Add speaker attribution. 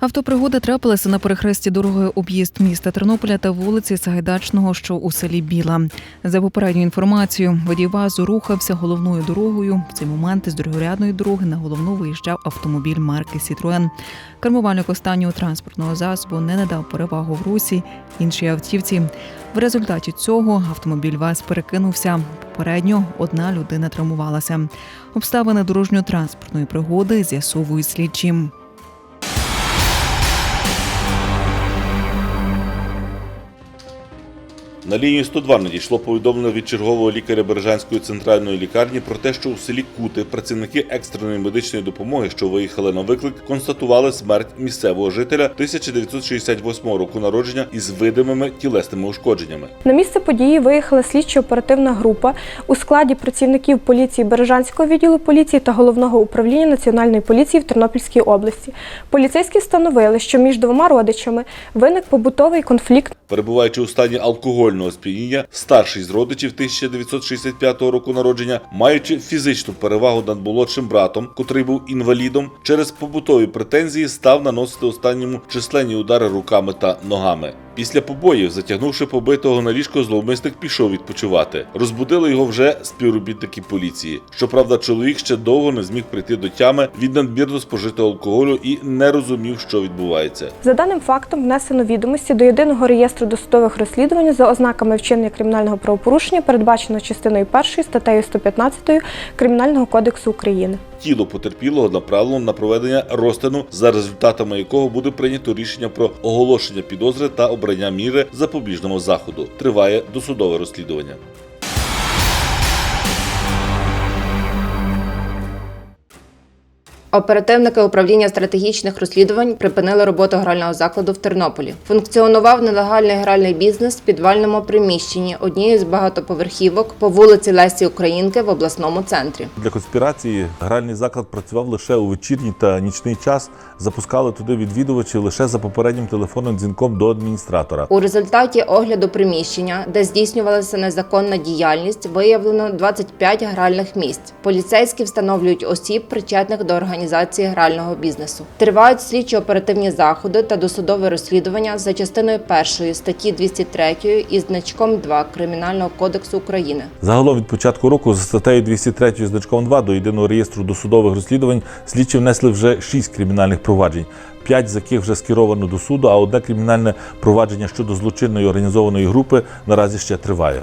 Speaker 1: Автопригода трапилася на перехресті дороги об'їзд міста Тернополя та вулиці Сагайдачного, що у селі Біла. За попередньою інформацією, водій ВАЗу рухався головною дорогою. В цей момент із другорядної дороги на головну виїжджав автомобіль марки Сітруен. Кермувальник останнього транспортного засобу не надав перевагу в русі іншій автівці. В результаті цього автомобіль ВАЗ перекинувся. Попередньо одна людина травмувалася. Обставини дорожньо-транспортної пригоди з'ясовують слідчі.
Speaker 2: На лінію 102 надійшло повідомлення від чергового лікаря Бережанської центральної лікарні про те, що у селі Кути працівники екстреної медичної допомоги, що виїхали на виклик, констатували смерть місцевого жителя 1968 року народження із видимими тілесними ушкодженнями.
Speaker 3: На місце події виїхала слідчо-оперативна група у складі працівників поліції Бережанського відділу поліції та головного управління національної поліції в Тернопільській області. Поліцейські встановили, що між двома родичами виник побутовий конфлікт.
Speaker 2: Перебуваючи у стані алкогольного сп'яніння, старший з родичів 1965 року народження, маючи фізичну перевагу над молодшим братом, котрий був інвалідом, через побутові претензії став наносити останньому численні удари руками та ногами. Після побоїв, затягнувши побитого на ліжко, зловмисник пішов відпочивати. Розбудили його вже співробітники поліції. Щоправда, чоловік ще довго не зміг прийти до тями від надмірно спожитого алкоголю і не розумів, що відбувається.
Speaker 3: За даним фактом внесено відомості до єдиного реєстру досудових розслідувань за ознаками вчинення кримінального правопорушення, передбачено частиною 1 статтею 115 Кримінального кодексу України.
Speaker 2: Тіло потерпілого направлено на проведення розтину, за результатами якого буде прийнято рішення про оголошення підозри та обрання міри запобіжного заходу. Триває досудове розслідування.
Speaker 4: Оперативники управління стратегічних розслідувань припинили роботу грального закладу в Тернополі. Функціонував нелегальний гральний бізнес в підвальному приміщенні однієї з багатоповерхівок по вулиці Лесі Українки в обласному центрі.
Speaker 5: Для конспірації гральний заклад працював лише у вечірній та нічний час. Запускали туди відвідувачів лише за попереднім телефонним дзвінком до адміністратора.
Speaker 4: У результаті огляду приміщення, де здійснювалася незаконна діяльність, виявлено 25 гральних місць. Поліцейські встановлюють осіб, причетних до організації грального бізнесу. Тривають слідчо-оперативні заходи та досудове розслідування за частиною першої статті 203 із значком 2 Кримінального кодексу України.
Speaker 5: Загалом від початку року за статтею 203 значком 2 до єдиного реєстру досудових розслідувань слідчі внесли вже 6 кримінальних проваджень. П'ять з яких вже скеровано до суду, а одне кримінальне провадження щодо злочинної організованої групи наразі ще триває.